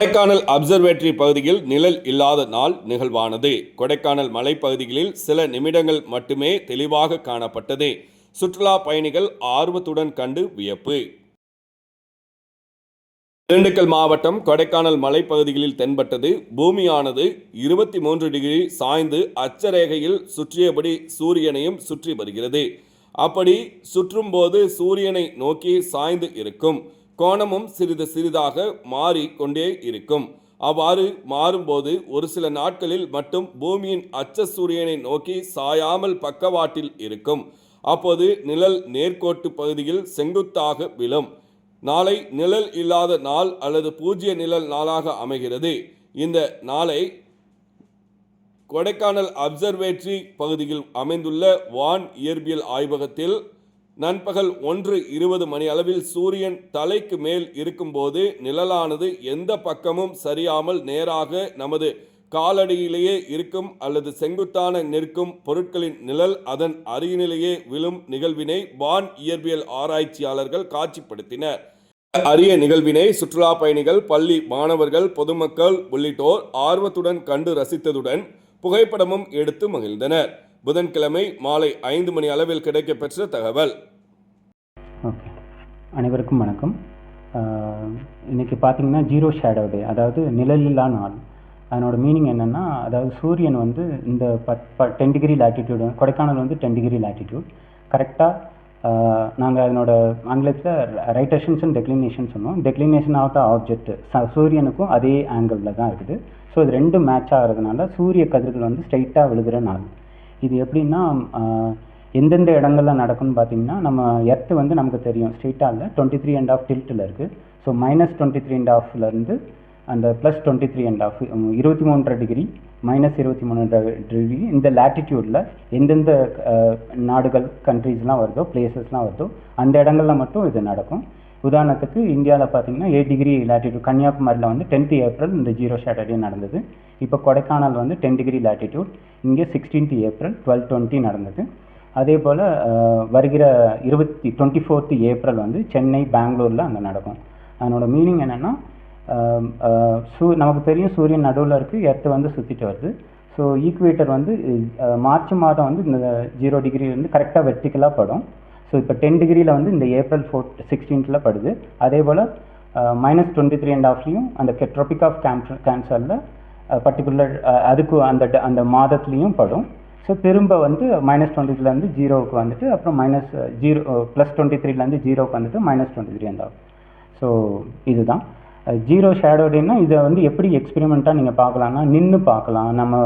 Kodaikanal observatory பகுதியில் நிழல் இல்லாத நாள் நிகழ்வானது. கொடைக்கானல் மலைப்பகுதிகளில் சில நிமிடங்கள் மட்டுமே தெளிவாக காணப்பட்டது. சுற்றுலா பயணிகள் ஆர்வத்துடன் கண்டு வியப்பு. திண்டுக்கல் மாவட்டம் கொடைக்கானல் மலைப்பகுதிகளில் தென்பட்டது. பூமியானது இருபத்தி மூன்று டிகிரி சாய்ந்து அச்சரேகையில் சுற்றியபடி சூரியனையும் சுற்றி வருகிறது. அப்படி சுற்றும்போது சூரியனை நோக்கி சாய்ந்து இருக்கும். கோணமும் சிறிது சிறிதாக மாறிக்கொண்டே இருக்கும். அவ்வாறு மாறும்போது ஒரு சில நாட்களில் மட்டும் பூமியின் அச்ச சூரியனை நோக்கி சாயாமல் பக்கவாட்டில் இருக்கும். அப்போது நிழல் நேர்கோட்டு பகுதியில் செங்குத்தாக விழும். நாளை நிழல் இல்லாத நாள் அல்லது பூஜ்ய நிழல் நாளாக அமைகிறது. இந்த நாளை கொடைக்கானல் அப்சர்வேட்டரி பகுதியில் அமைந்துள்ள வான் இயற்பியல் ஆய்வகத்தில் நண்பகல் ஒன்று இருபது மணி அளவில் சூரியன் தலைக்கு மேல் இருக்கும்போது நிழலானது எந்த பக்கமும் சரியாமல் நேராக நமது காலடியிலேயே இருக்கும் அல்லது செங்குத்தான நிற்கும் பொருட்களின் நிழல் அதன் அருகினிலேயே விழும் நிகழ்வினை வான் இயற்பியல் ஆராய்ச்சியாளர்கள் காட்சிப்படுத்தினர். அரிய நிகழ்வினை சுற்றுலா பயணிகள் பள்ளி மாணவர்கள் பொதுமக்கள் உள்ளிட்டோர் ஆர்வத்துடன் கண்டு ரசித்ததுடன் புகைப்படமும் எடுத்து மகிழ்ந்தனர். புதன்கிழமை மாலை ஐந்து மணி அளவில் கிடைக்கப்பெற்ற தகவல். ஓகே. அனைவருக்கும் வணக்கம். இன்றைக்கி பார்த்திங்கன்னா ஜீரோ ஷேடோ டே அதாவது நிழலில்லா நாள் அதனோட மீனிங் என்னென்னா அதாவது சூரியன் வந்து இந்த but ten degree latitude Kodaikanal வந்து டென் டிகிரி லேட்டிடியூட் கரெக்டாக நாங்கள் அதனோட ஆங்கிலத்தில் ரைட்டேஷன்ஸ் அண்ட் டெக்ளினேஷன் சொன்னோம். டெக்ளினேஷன் ஆஃப் த ஆப்ஜெக்ட் சூரியனுக்கும் அதே ஆங்கிளில் தான் இருக்குது. ஸோ இது ரெண்டும் மேட்ச் ஆகிறதுனால சூரிய கதிர்கள் வந்து ஸ்ட்ரைட்டாக விழுகிற நாள். இது எப்படின்னா எந்தெந்த இடங்கள்ல நடக்கும்னு பார்த்தீங்கன்னா நம்ம எர்த்து வந்து நமக்கு தெரியும். ஸ்ட்ரெயிட்டாக இல்லை. டுவெண்ட்டி த்ரீ அண்ட் ஆஃப் டில்ட்டில் இருக்குது so minus twenty three and ஆஃப்லேருந்து அந்த plus twenty three and half இருபத்தி மூன்றரை டிகிரி மைனஸ் இருபத்தி மூன்றரை டிகிரி இந்த லேட்டிடியூடில் எந்தெந்த நாடுகள் கண்ட்ரீஸ்லாம் வருதோ பிளேசஸ்லாம் வருதோ அந்த இடங்கள்ல மட்டும் இது நடக்கும். உதாரணத்துக்கு இந்தியாவில் பார்த்தீங்கன்னா எயிட் டிகிரி லேட்டிடியூட் கன்னியாகுமரியில் வந்து டென்த் ஏப்ரல் இந்த ஜீரோ ஷேட்டர்டே நடந்தது. இப்போ கொடைக்கானல் வந்து டென் டிகிரி லேட்டிடியூட் இங்கே சிக்ஸ்டீன்த் ஏப்ரல் டுவெல் டுவெண்ட்டி நடந்தது. அதே போல் வருகிற இருபத்தி டுவெண்ட்டி ஃபோர்த்து ஏப்ரல் வந்து சென்னை பெங்களூரில் அங்கே நடக்கும். அதனோட மீனிங் என்னென்னா சூ நமக்கு தெரியும் சூரியன் நடுவில் இருக்குது எர்த்து வந்து சுற்றிட்டு வருது. ஸோ ஈக்குவேட்டர் வந்து மார்ச் மாதம் வந்து இந்த ஜீரோ டிகிரி வந்து கரெக்டாக வெர்டிக்கலாக படும். ஸோ இப்போ டென் டிகிரியில் வந்து இந்த ஏப்ரல் ஃபோர்த் சிக்ஸ்டீன்த்தில் படுது. அதே போல் மைனஸ் டுவெண்ட்டி த்ரீ அண்ட் ஆஃப்லேயும் அந்த ட்ராபிக் ஆஃப் கேன்சர் கேன்சரில் பர்டிகுலர் அதுக்கு அந்த ட- அந்த மாதத்துலேயும் படும். ஸோ திரும்ப வந்து மைனஸ் டுவெண்ட்டிலேருந்து ஜீரோவுக்கு வந்துட்டு அப்புறம் மைனஸ் ஜீரோ ப்ளஸ் டுவெண்ட்டி த்ரீலேருந்து ஜீரோவுக்கு வந்துட்டு மைனஸ் டுவெண்ட்டி த்ரீ அண்ட் ஆகும். ஸோ இதுதான். Uh, ஜீரோ ஷேடோ இதை வந்து எப்படி எக்ஸ்பெரிமெண்ட்டாக நீங்கள் பார்க்கலாம்னா நின்று பார்க்கலாம். நம்ம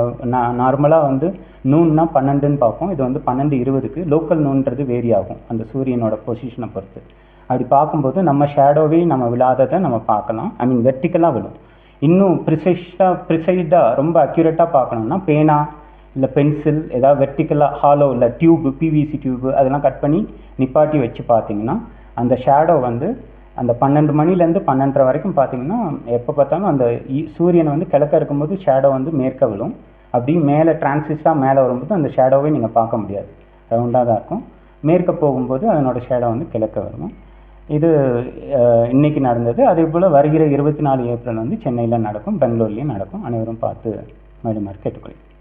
நார்மலாக வந்து நூன்னா பன்னெண்டுன்னு பார்ப்போம். இது வந்து பன்னெண்டு இருபதுக்கு. லோக்கல் நூன்றது வேரி ஆகும் அந்த சூரியனோட பொசிஷனை பொறுத்து. அப்படி பார்க்கும்போது நம்ம ஷேடோவே நம்ம விழாததை நம்ம பார்க்கலாம். ஐ மீன் வெர்டிக்கலாக விழும். இன்னும் ப்ரிசைஸாக ப்ரிசைஸ்டாக ரொம்ப அக்யூரேட்டாக பார்க்கணும்னா பேனா இல்லை பென்சில் ஏதாவது வெர்டிக்கலாக ஹாலோ இல்லை டியூப்பு பிவிசி டியூப்பு அதெல்லாம் கட் பண்ணி நிப்பாட்டி வச்சு பார்த்தீங்கன்னா அந்த ஷேடோ வந்து அந்த பன்னெண்டு மணிலேருந்து பன்னெண்டரை வரைக்கும் பார்த்தீங்கன்னா எப்போ பார்த்தாலும் அந்த இ- சூரியன் வந்து கிழக்க இருக்கும்போது ஷேடோ வந்து மேற்க விழும். அப்படியே மேலே டிரான்சிஸ்டாக மேலே வரும்போது அந்த ஷேடோவை நீங்கள் பார்க்க முடியாது. ரவுண்டாக தான் இருக்கும். மேற்க போகும்போது அதனோட ஷேடோ வந்து கிழக்க வரும். இது இன்றைக்கி நடந்தது. அதே போல் வருகிற இருபத்தி நாலு ஏப்ரல் வந்து சென்னையில் நடக்கும் பெங்களூர்லேயும் நடக்கும். அனைவரும் பார்த்து மேலும் கேட்டுக்கொள்கிறேன்.